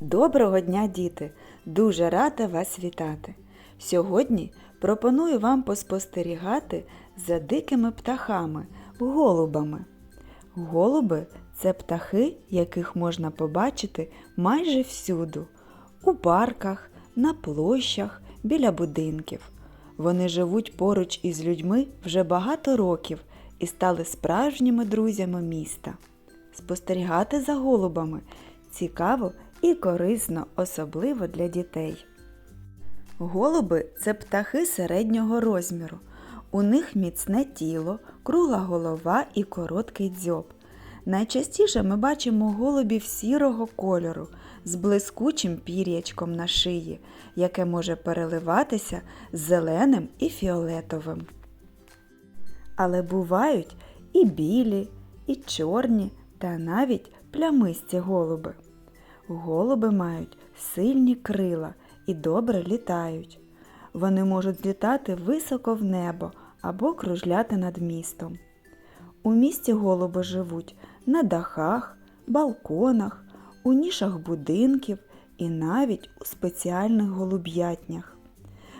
Доброго дня, діти! Дуже рада вас вітати! Сьогодні пропоную вам поспостерігати за дикими птахами, голубами. Голуби це птахи, яких можна побачити майже всюду у парках, на площах, біля будинків. Вони живуть поруч із людьми вже багато років і стали справжніми друзями міста. Спостерігати за голубами цікаво і корисно, особливо для дітей. Голуби це птахи середнього розміру. У них міцне тіло, кругла голова і короткий дзьоб. Найчастіше ми бачимо голубів сірого кольору з блискучим пір'ячком на шиї, яке може переливатися зеленим і фіолетовим. Але бувають і білі, і чорні та навіть плямисті голуби. Голуби мають сильні крила і добре літають. Вони можуть злітати високо в небо або кружляти над містом. У місті голуби живуть на дахах, балконах, у нішах будинків і навіть у спеціальних голуб'ятнях.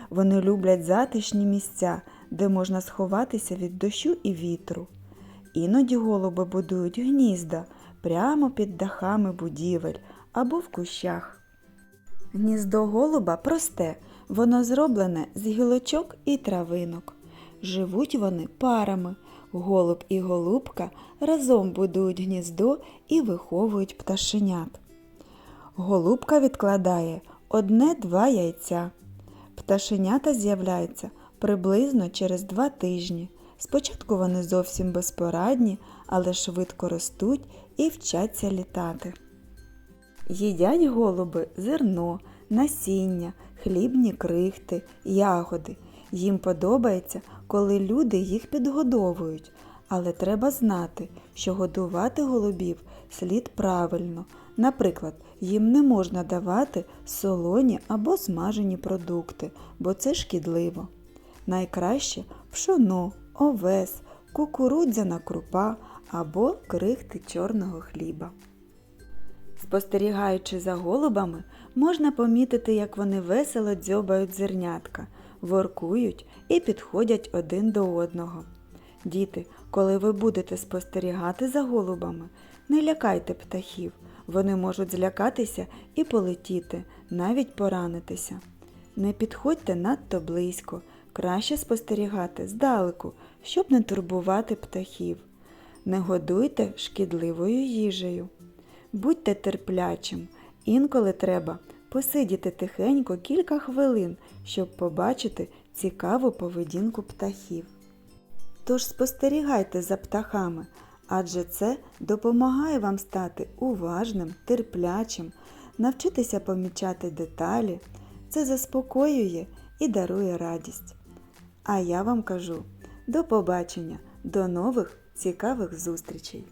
Вони люблять затишні місця, де можна сховатися від дощу і вітру. Іноді голуби будують гнізда прямо під дахами будівель або в кущах. Гніздо голуба просте, воно зроблене з гілочок і травинок. Живуть вони парами. Голуб і голубка разом будують гніздо і виховують пташенят. Голубка відкладає одне-два яйця. Пташенята з'являються приблизно через два тижні. Спочатку вони зовсім безпорадні, але швидко ростуть і вчаться літати. Їдять голуби зерно, насіння, хлібні крихти, ягоди. Їм подобається, коли люди їх підгодовують, але треба знати, що годувати голубів слід правильно. Наприклад, їм не можна давати солоні або смажені продукти, бо це шкідливо. Найкраще пшоно, овес, кукурудзяна крупа або крихти чорного хліба. Спостерігаючи за голубами, можна помітити, як вони весело дзьобають зернятка, воркують і підходять один до одного. Діти, коли ви будете спостерігати за голубами, не лякайте птахів, вони можуть злякатися і полетіти, навіть поранитися. Не підходьте надто близько, краще спостерігати здалеку, щоб не турбувати птахів. Не годуйте шкідливою їжею. Будьте терплячим, інколи треба посидіти тихенько кілька хвилин, щоб побачити цікаву поведінку птахів. Тож спостерігайте за птахами, адже це допомагає вам стати уважним, терплячим, навчитися помічати деталі. Це заспокоює і дарує радість. А я вам кажу до побачення, до нових цікавих зустрічей!